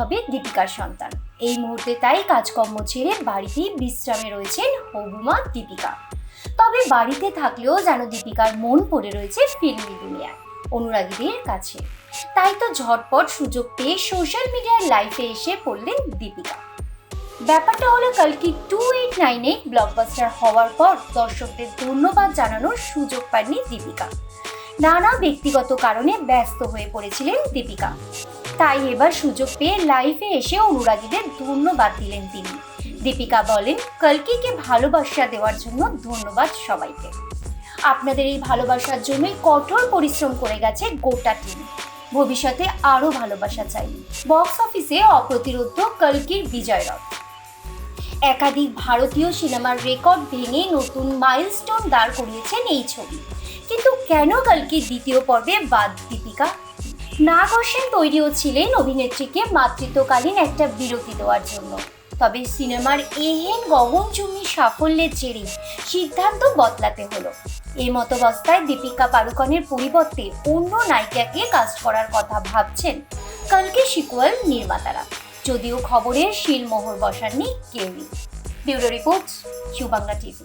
হবে দীপিকার সন্তান। এই মুহূর্তে তাই কাজকর্ম ছেড়ে বাড়িতেই বিশ্রামে রয়েছেন হবুমা, দীপিকা। তবে বাড়িতে থাকলেও যেন দীপিকার মন পড়ে রয়েছে ফিল্মি দুনিয়ায়, অনুরাগীদের কাছে। তাই তো ঝটপট সুযোগ পেয়ে সোশ্যাল মিডিয়ার লাইফে এসে পড়লেন দীপিকা। ব্যাপারটা হলো, কালকি two eight nine eight blockbuster হওয়ার পর দর্শকদের ধন্যবাদ জানানোর সুযোগ পাননি দীপিকা। নানা ব্যক্তিগত কারণে ব্যস্ত হয়ে পড়েছিলেন দীপিকা। তাই এবার সুযোগ পেয়ে লাইফে এসে অনুরাগীদের ধন্যবাদ দিলেন তিনি। দীপিকা বলেন, কলকিকে ভালোবাসা দেওয়ার জন্য ধন্যবাদ সবাইকে। আপনাদের এই ভালোবাসার জন্যই কঠোর পরিশ্রম করে গেছে গোটা টিম ভবিষ্যতে আরও ভালোবাসা চাই। বক্স অফিসে অপ্রতিরোধ কলকির বিজয় রথ একাধিক ভারতীয় সিনেমার রেকর্ড ভেঙে নতুন মাইলস্টোন দাঁড় করিয়েছেন এই ছবি। কিন্তু কেন কালকির দ্বিতীয় পর্বে বাদ, দীপিকা? নাগ হোসেন তৈরিও ছিলেন অভিনেত্রীকে মাতৃত্বকালীন একটা বিরতি দেওয়ার জন্য। তবে সিনেমার এহেন গগনচুম্বী সাফল্যের জেরে সিদ্ধান্ত বদলাতে হলো। এই মতবস্থায় দীপিকা পাড়ুকনের পরিবর্তে অন্য নায়িকাকে কাস্ট করার কথা ভাবছেন কালকে সিকুয়াল নির্মাতারা। যদিও খবরের শিলমোহর বসাননি কেউই। ব্যুরো রিপোর্ট সুবাংলা টিভি।